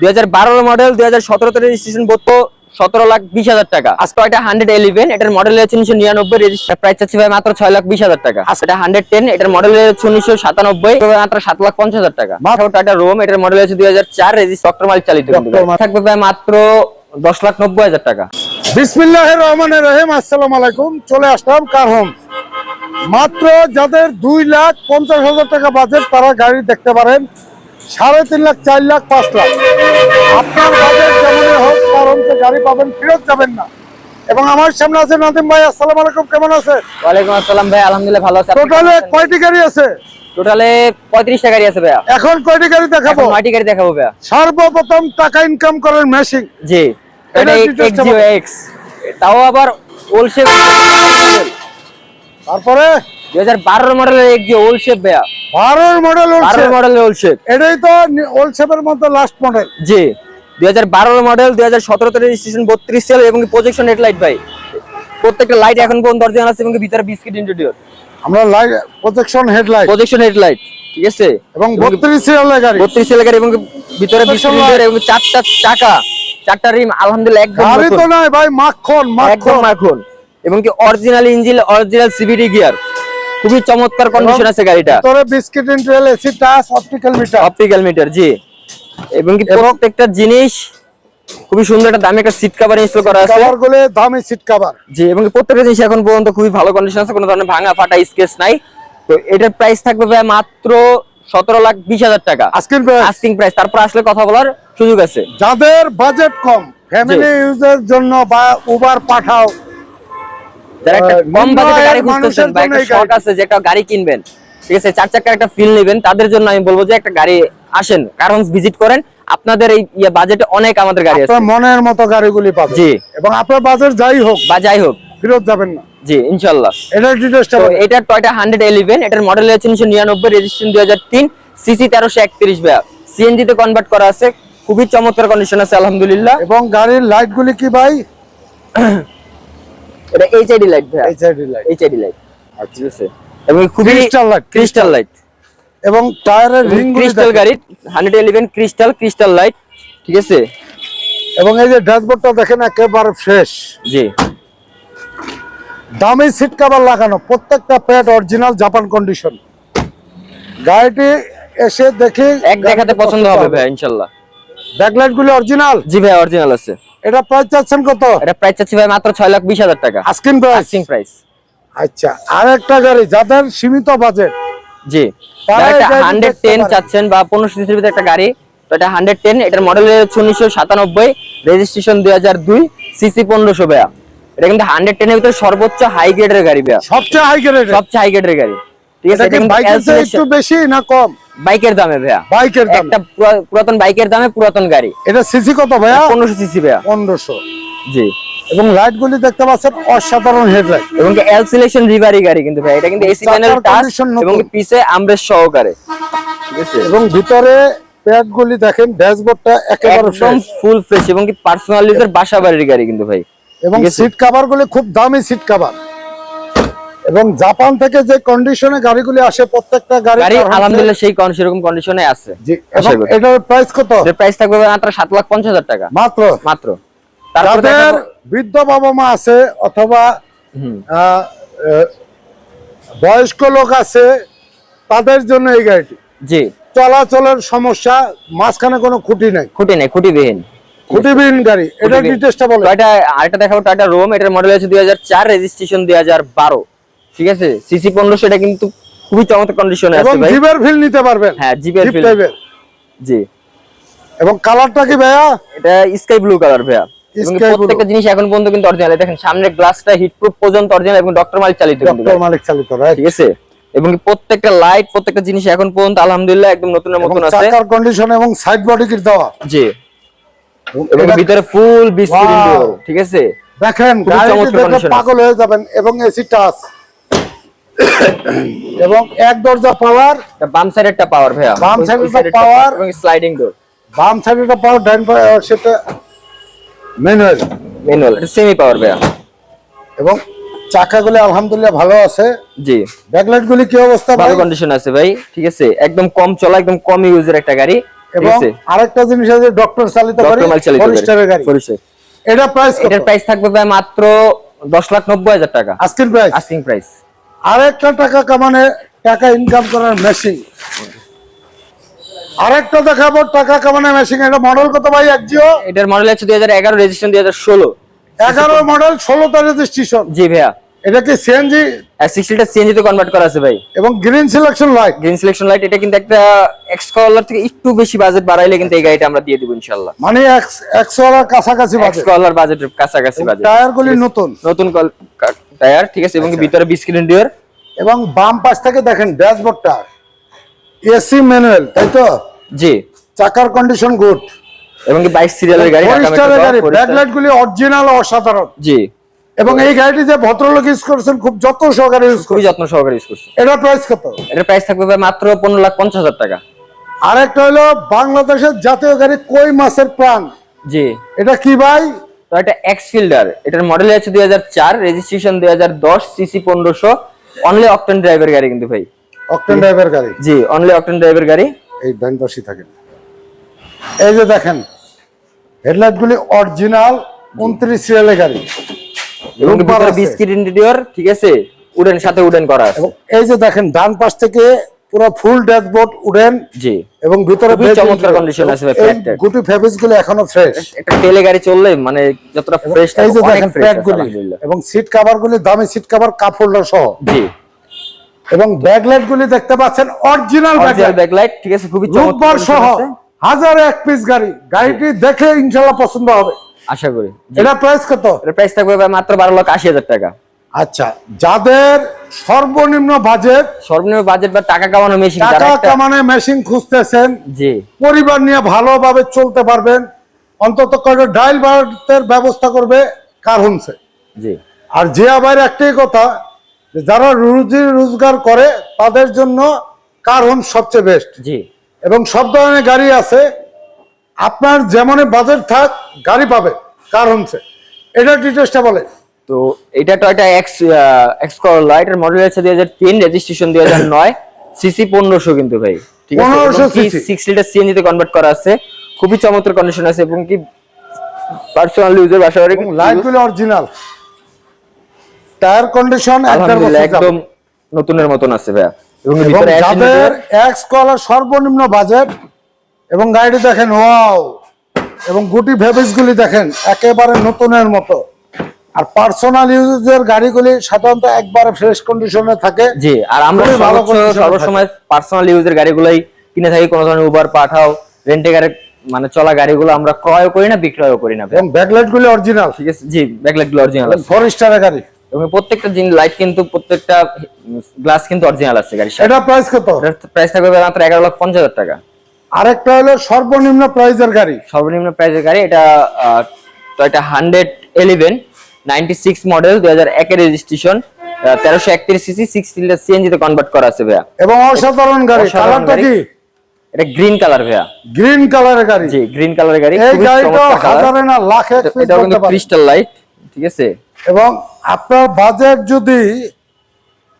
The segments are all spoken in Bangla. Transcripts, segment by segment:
দুই হাজার মডেল দুই হাজার সতেরোতে রেজিস্ট্রেশন বলতো সতেরো লাখ বিশ হাজার টাকা। আজকে এটা হান্ড্রেড ইলেভেন এটার মডেল হচ্ছে উনিশশো নিরানব্বই রেজিস্টার প্রাইস চাচ্ছি ভাই মাত্র ছয় লাখ বিশ হাজার টাকা। আজকে এটা হান্ড্রেড টেন এটার মডেল হচ্ছে উনিশশো সাতানব্বই মাত্র সাত লাখ পঞ্চাশ হাজার টাকা। টাটা রোম এটার মডেল হচ্ছে দুই হাজার চার মালিক চালিত। থাকবে ভাই মাত্র দশ লাখ নব্বই হাজার টাকা। বিসমিল্লাহ রহমান রহিম আসসালাম আলাইকুম। চলে আসলাম কার হোম মাত্র যাদের দুই লাখ পঞ্চাশ হাজার টাকা বাজেট তারা গাড়ি দেখতে পারেন। সাড়ে তিন লাখ চার লাখ পাঁচ লাখ। আপনার বাজেট যেমনই হোক তার অঙ্কে গাড়ি পাবেন ফেরত যাবেন না। এবং আমার সামনে আছে নাদিম ভাই আসসালাম আলাইকুম কেমন আছে? ওয়ালাইকুম আসসালাম ভাই আলহামদুলিল্লাহ ভালো আছে। টোটালে কয়টি গাড়ি আছে? টোটালে পঁয়ত্রিশ টাকারই আছে ভাইয়া। এখন কয়টি গাড়ি দেখাবো? নয়টি গাড়ি দেখাবো ভাইয়া। সর্বপ্রথম টাকা ইনকাম করেন মেশিন জি। এটা। এক্স তাও আবার শেপ তারপরে দুই হাজার বারোর মডেলের এক্সিও ওল্ড শেপ ভাইয়া। বারোর মডেল বারোর মডেলের ওল্ড শেপ এটাই তো ওল্ড শেপের মধ্যে লাস্ট মডেল জি। দুই হাজার বারোর মডেল দুই হাজার সতেরোতে রেজিস্ট্রেশন বত্রিশ সেল এবং প্রজেকশন হেডলাইট ভাই। প্রত্যেকটা লাইট এখন পর্যন্ত অরিজিনাল আছে এবং ভিতরে বিস্কিট ইন্টেরিয়র আমরা লাইট হেডলাইট প্রজেকশন হেডলাইট ঠিক আছে? এবং বত্রিশ সিরিয়ালের গাড়ি। বত্রিশ সেল গাড়ি এবং ভিতরে বিস্কিট ইন্টেরিয়র এবং চারটা চাকা চারটা রিম আলহামদুলিল্লাহ একদম গাড়ি তো। নাই ভাই মাখন একদম মাখন। মাখন এবং কি original engine original CVT gear খুবই চমৎকার কন্ডিশন আছে গাড়িটা। তোরে biscuit interior AC touch optical meter optical meter জি। এবং কি প্রত্যেকটা জিনিস খুবই সুন্দর একটা দামি একটা সিট কভার ইনস্টল করা আছে। কভারগুলো দামি সিট কভার জি এবং প্রত্যেকটা জিনিস এখন পর্যন্ত খুবই ভালো কন্ডিশন আছে কোনো ধরনের ভাঙা ফাটা স্কেচ নাই। তো এটার প্রাইস থাকবে ভাই মাত্র সতেরো লাখ বিশ হাজার টাকা। আজকের প্রাইস আস্কিং প্রাইস তারপর আসলে কথা বলার সুযোগ আছে। যাদের বাজেট কম ফ্যামিলি ইউজের জন্য বা উবার পাঠাও যারা একটা কম বাজেটে গাড়ি খুঁজতেছেন বা একটা শখ আছে যে একটা গাড়ি কিনবেন ঠিক আছে চার চাকার একটা ফিল নেবেন তাদের জন্য আমি বলব যে একটা গাড়ি আসেন কারণ ভিজিট করেন আপনাদের এই ইয়ে বাজেটে অনেক আমাদের গাড়ি আছে। মনের মতো গাড়িগুলি পাবে জি। এবং আপনার বাজেট যাই হোক বা যাই হোক। ফেরত যাবেন না। জি ইনশাল্লাহ এটার ডিটেলসটা তো এটা টয়টা হান্ড্রেড ইলেভেন এটার মডেল হচ্ছে উনিশশো নিরানব্বই রেজিস্ট্রেশন দুই হাজার তিন সিসি তেরোশো একত্রিশ ব্যা সিএনজি তে কনভার্ট করা আছে খুবই চমৎকার কন্ডিশন আছে আলহামদুলিল্লাহ। এবং গাড়ির লাইট গুলি কি ভাই? এটা HID light HID light HID light ঠিক আছে। এবং খুবই Crystal light, ক্রিস্টাল লাইট এবং টায়ারের রিং ক্রিস্টাল গাড়ি hundred eleven crystal crystal light ঠিক আছে? এবং এই যে ড্যাশবোর্ডটা দেখেন একেবারে ফ্রেশ জি। দামি সিট কভার লাগানো প্রত্যেকটা প্যাড অরিজিনাল জাপান কন্ডিশন গাড়িটি এসে দেখি এক দেখাতে পছন্দ হবে ভাই ইনশাল্লাহ। ব্যাকলাইট গুলি অরিজিনাল জি ভাই অরিজিনাল আছে। এটা প্রাইস চাচ্ছেন কত? এটা প্রাইস চাচ্ছি ভাই মাত্র ছয় লাখ বিশ হাজার টাকা। আস্কিন প্রাইস আস্কিং প্রাইস আচ্ছা আর একটা গাড়ি যাদের সীমিত বাজেট জি। Hundred ten. চাচ্ছেন বা সিসির ভিতরে একটা গাড়ি। তো এটা হান্ড্রেড টেন এটার মডেল হচ্ছে উনিশশো সাতানব্বই রেজিস্ট্রেশন দুই হাজার দুই সিসি পনেরোশো বেয়া এটা কিন্তু হান্ড্রেড টেনের ভিতরে সর্বোচ্চ হাই গ্রেডের গাড়ি বেয়া সবচেয়ে হাই গ্রেড সবচেয়ে হাই গ্রেডের গাড়ি। ঠিক আছে একটু বেশি না কম? বাইকের দামে ভাইয়া। বাইকের দাম। একটা পুরাতন বাইকের দামে পুরাতন গাড়ি। এটা সিসি কত ভাইয়া? পনেরোশো সিসি ভাইয়া। পনেরোশো। জি। এবং লাইট গুলি দেখতে পাচ্ছেন অসাধারণ হেডলাইট এবং এল সিলেকশন রিভারি গাড়ি কিন্তু ভাই এটা কিন্তু এসি প্যানেল টাচ এবং পিছে আমরেশ সহকারে ঠিক আছে? এবং ভিতরে প্যাড গুলি দেখেন ড্যাশবোর্ডটা একেবারে একদম ফুল ফ্রেশ এবং কি পার্সোনাল ইউজার বাসা বাড়ির গাড়ি কিন্তু ভাই। এবং সিট কভার গুলি খুব দামি সিট কভার এবং জাপান থেকে যে কন্ডিশনে গাড়িগুলি আসে প্রত্যেকটা গাড়ি আলহামদুলিল্লাহ সেই সেরকম কন্ডিশনে আছে। এবং এটার প্রাইস কত? এর প্রাইস থাকবে মাত্র সাত লাখ পঞ্চাশ হাজার টাকা। মাত্র? মাত্র। দেখাবো- বৃদ্ধ বাবা মা আছে অথবা বয়স্ক লোক আছে তাদের জন্য এই গাড়িটি। জি। চলাচলের সমস্যা মাঝখানে কোনো খুঁটি নাই। খুঁটি নেই খুঁটিবিহীন। খুঁটিবিহীন গাড়ি। এটা খুঁটিবিহীন। ডিটেলসটা বলে। টয়টা আরেকটা দেখাবো টয়টা রোম এটার মডেল হাজার চার রেজিস্ট্রেশন দুই হাজার বারো। ঠিক আছে? সিসি পনেরোশো এটা কিন্তু খুবই চমৎকার কন্ডিশনে এবং আছে ভাই। জিপের ফিল নিতে পারবেন। হ্যাঁ জিপের ফিল জি। এবং কালারটা কি ভাইয়া? এটা স্কাই ব্লু কালার ভাইয়া। প্রত্যেকটা জিনিস এখন পর্যন্ত কিন্তু অরিজিনাল দেখেন সামনের গ্লাসটা হিট প্রুফ পর্যন্ত অরিজিনাল এবং ডক্টর মালিক চালিত ডক্টর মালিক চালিত রাইট ঠিক আছে? এবং প্রত্যেকটা লাইট প্রত্যেকটা জিনিস এখন পর্যন্ত আলহামদুলিল্লাহ একদম নতুনের এবং মতন আছে। চাকার কন্ডিশন এবং সাইড বডি কিট দেওয়া। জি। এবং ভিতরে ফুল বিস্কুট! ঠিক আছে? দেখেন দেখলে পাগল হয়ে যাবেন এবং এসি টাচ এবং এক দরজা পাওয়ার বাম সাইডেরটা পাওয়ার ভাইয়া। বাম সাইডেরটা সাইডেরটা এবং স্লাইডিং ডোর বাম সাইডে পাওয়ার ডাইন পাওয়ার সেটা ম্যানুয়াল ম্যানুয়াল এটা সেমি পাওয়ার ভাইয়া। এবং চাকাগুলি আলহামদুলিল্লাহ ভালো আছে। জি। ব্যাকলাইট গুলি কি অবস্থা ভালো কন্ডিশন আছে ভাই ঠিক আছে? একদম কম চলা একদম কম ইউজের একটা গাড়ি এবং আরেকটা জিনিস আছে ডক্টর চালিত গাড়ি ফরেস্টারের গাড়ি এটা প্রাইস এটার প্রাইস থাকবে ভাই মাত্র দশ লাখ নব্বই হাজার টাকা। আজকের প্রাইস আস্কিং প্রাইস আরেকটা টাকা কামানে টাকা ইনকাম করার মেশিন আরেকটা দেখাবো টাকা কামানোর মেশিন এটা মডেল কত ভাই একজিও এটার মডেল হাজার এগারো রেজিস্ট্রেশন দুই হাজার ষোলো। এগারো মডেল ষোলোটা রেজিস্ট্রেশন জি ভাইয়া। এটা কি সিএনজি সিএনজি তে কনভার্ট করা আছে ভাই। এবং green selection light green selection light এটা কিন্তু একটা এক্স কলার থেকে একটু বেশি বাজেট বাড়াইলে কিন্তু এই গাড়িটা আমরা দিয়ে দিব ইনশাআল্লাহ। মানে একশো আর কাছাকাছি এক্স বাজে কলার বাজেটের কাছাকাছি বাজেট টায়ার গুলি নতুন। নতুন টায়ার ঠিক আছে এবং আচ্ছা। ভিতরে বিশ স্ক্রিন ডিওর এবং বাম পাশ থেকে দেখেন ড্যাশবোর্ডটা। এসি ম্যানুয়াল তাই তো? জি। চাকার কন্ডিশন গুড এবং কি বাইশ সিরিয়ালের গাড়ি। ব্যাকলাইট গুলি অরিজিনাল অসাধারণ। জি। এবং এই গাড়িটি যে ভদ্রলোক ইউজ করেছেন খুব যত্ন সহকারে ইউজ করেছেন যত্ন সহকারে ইউজ করছে এটা প্রাইস কত? এটার প্রাইস থাকবে মাত্র পনেরো লাখ পঞ্চাশ হাজার টাকা। আরেকটা হলো বাংলাদেশের জাতীয় গাড়ি কই মাছের প্রাণ? জি। এটা কি ভাই? তো এটা এক্স ফিল্ডার এটার মডেল আছে দুই হাজার চার রেজিস্ট্রেশন দুই হাজার দশ সিসি পনেরোশো অনলি অকটেন ড্রাইভার গাড়ি কিন্তু ভাই। অকটেন ড্রাইভার গাড়ি? জি অনলি অকটেন ড্রাইভার গাড়ি। এই ডান পাশে থাকেন। এই যে দেখেন হেডলাইট গুলি অরিজিনাল উনত্রিশ সিরিয়ালের গাড়ি। এবং বিস্কিট ইন্টেরিয়র ঠিক আছে? উডেন সাথে উডেন করা আছে। এই যে দেখেন ডান পাশ থেকে পুরো ফুল ড্যাশবোর্ড উডেন জি। এবং ভিতরে bed চমৎকার condition আছে ভাই, গুটি ফেব্রিক্সগুলো এখনও ফ্রেশ একটা তেলে গাড়ি চললে মানে যতটা ফ্রেশ এই যে দেখেন প্যাড গুলি এবং সিট কভার গুলি দামি সিট কভার কাপ হোল্ডার সহ। জি। এবং ব্যাকলাইট গুলি দেখতে পাচ্ছেন অরিজিনাল ব্যাকলাইট ঠিক আছে খুবই চমৎকার সহ। হাজার এক পিস গাড়ি। গাড়িটি দেখে ইনশাল্লাহ পছন্দ হবে। আশা করি। এটা প্রাইস কত? এর প্রাইস থাকবে মাত্র বারো লক্ষ আশি হাজার টাকা। আচ্ছা যাদের সর্বনিম্ন বাজেট সর্বনিম্ন বাজেট বা টাকা কামানো মেশিন টাকা কামানে মেশিন খুঁজতেছেন জি। পরিবার নিয়ে ভালোভাবে চলতে পারবেন। অন্তত করে ডাইল ভাতের ব্যবস্থা করবে কার হোমসে? জি। আর যে আবার একটাই কথা যারা রুজি রোজগার করে তাদের জন্য কার হোম সবচেয়ে বেস্ট জি। এবং সব ধরনের গাড়ি আছে আপনার যেমন বাজেট থাক গাড়ি পাবে কার হোমসে? এটা ডিটেলসটা বলে তো এটা টয়টা এক্স এক্স করলা এটার মডেল আছে দুই হাজার তিন রেজিস্ট্রেশন দুই হাজার নয়। সিসি পনেরোশো কিন্তু ভাই। ঠিক আছে? 1500 cc সিক্স লিটার সিএনজি তে কনভার্ট করা আছে। খুবই চমৎকার কন্ডিশন আছে এবং কি পার্সোনাল ইউজের বাসা বাড়ি লাইটগুলো অরিজিনাল টায়ার কন্ডিশন একদম নতুনের মতন আছে ভাইয়া। এবং ভিতরে যাদের এক্স কলার সর্বনিম্ন বাজেট এবং গাড়িটি দেখেন ওয়াও এবং গুটি ভেবিস গুলি দেখেন একেবারে নতুনের মতো। আর পার্সোনাল ইউজের গাড়িগুলি সাধারণত একবারে ফ্রেশ কন্ডিশনে থাকে। জি আর আমরা ভালো সর্বসময় পার্সোনাল ইউজের গাড়িগুলোই কিনে থাকি কোনো ধরনের উবার পাঠাও রেন্টে গাড়ি মানে চলা গাড়িগুলো আমরা ক্রয় করি না বিক্রয় করি না। এবং ব্যাকলাইট গুলি অরিজিনাল ঠিক আছে? জি ব্যাকলাইটগুলো অরিজিনাল ফোর স্টারের গাড়ি। এবং প্রত্যেকটা জিন লাইট কিন্তু প্রত্যেকটা গ্লাস কিন্তু অরিজিনাল আছে গাড়ি এটা প্রাইস কত? প্রাইস থাকবে মাত্র এগারো লক্ষ পঞ্চাশ হাজার টাকা। আরেকটা হলো সর্বনিম্ন প্রাইজের গাড়ি। সর্বনিম্ন প্রাইজের গাড়ি এটা Toyota hundred eleven ninety six model দুই হাজার একের রেজিস্ট্রেশন তেরোশো একত্রিশ সিসি সিক্স সিলিন্ডার সিএনজি তে কনভার্ট করা আছে ভাইয়া। এবং অসাধারণ গাড়ি কালারটা কি? এটা গ্রিন কালার ভাইয়া। গ্রিন কালারের গাড়ি। জি গ্রিন কালারের গাড়ি এই গাড়িটা হাজারে না লাখে করতে কিন্তু ক্রিস্টাল লাইট ঠিক আছে? এবং আপনার বাজেট যদি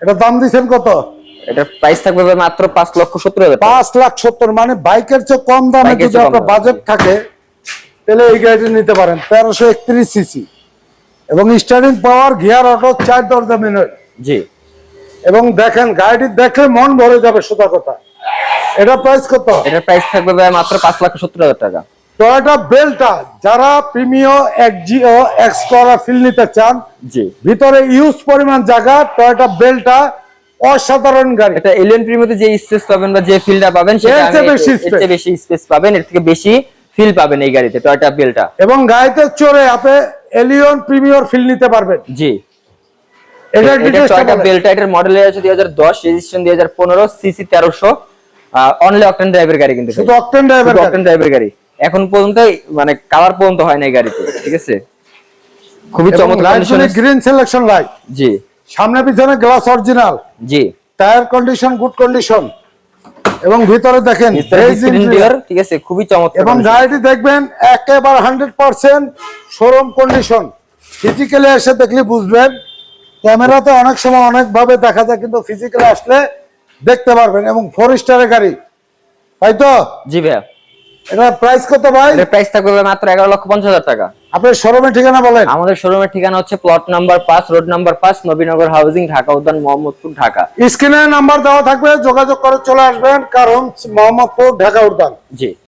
এটা দাম দিচ্ছেন কত? এটার প্রাইস থাকবে মাত্র পাঁচ লক্ষ সত্তর হাজার টাকা। পাঁচ লাখ সত্তর মানে বাইকের চেয়ে কম দামে যদি আপনার বাজেট থাকে তাহলে এই গাড়িটি নিতে পারেন তেরোশো একত্রিশ সিসি এবং স্টার্টিং পাওয়ার গিয়ার অটো চার দরজা মিনিট জি। এবং দেখেন গাড়িটি দেখলে মন ভরে যাবে সোজা কথা। এটা প্রাইস কত? এটার প্রাইস থাকবে ভাই মাত্র পাঁচ লক্ষ সত্তর হাজার টাকা। টয়োটা বেলটা যারা প্রিমিয় এক্সজিও এক্স করা ফিল নিতে চান জি। ভিতরে ইউজ পরিমাণ জায়গা টয়োটা বেলটা অসাধারণ গাড়ি। এটা এলিয়ন প্রিমিয়াতে যে স্পেস পাবেন বা যে ফিলটা পাবেন সেটা বেশি। চেয়ে বেশি স্পেস পাবেন এর থেকে বেশি ফিল পাবেন এই গাড়িতে টয়টা বেলটা এবং গাড়িতে চড়ে আপনি এলিয়ন প্রিমিয়র ফিল নিতে পারবেন। জি। এটা টয়টা বলেন। মডেল আছে দুই হাজার দশ রেজিস্ট্রেশন দুই হাজার পনেরো সিসি তেরোশো। অনলি অকটেন ড্রাইভের গাড়ি কিন্তু শুধু অকটেন ড্রাইভার অকটেন ড্রাইভের গাড়ি। এখন পর্যন্ত মানে কালার পর্যন্ত হয় না এই গাড়িতে ঠিক আছে? খুবই চমৎকার গ্রিন সিলেকশন লাইট জি। সামনে পিছনে গ্লাস অরিজিনাল জি। টায়ার কন্ডিশন গুড কন্ডিশন এবং ভিতরে দেখেন ঠিক আছে খুবই চমৎকার এবং। গাড়িটি দেখবেন একেবারে hundred percent showroom condition physically এসে দেখলে বুঝবেন। ক্যামেরাতে অনেক সময় অনেকভাবে দেখা যায় কিন্তু ফিজিক্যালি আসলে দেখতে পারবেন। এবং ফোর স্টারের গাড়ি। তাই তো? জি ভাইয়া। এটা প্রাইস কত ভাই? এটার প্রাইস থাকবে মাত্র লক্ষ হাজার টাকা। আপনার শোরুমের ঠিকানা বলেন। আমাদের শোরুমের ঠিকানা হচ্ছে প্লট নাম্বার পাঁচ রোড নাম্বার পাঁচ নবীনগর হাউজিং ঢাকা উদ্যান মোহাম্মদপুর ঢাকা। স্ক্রিনে নাম্বার দেওয়া থাকবে যোগাযোগ করে চলে আসবেন কারণ মোহাম্মদপুর ঢাকা উদ্যান। জি।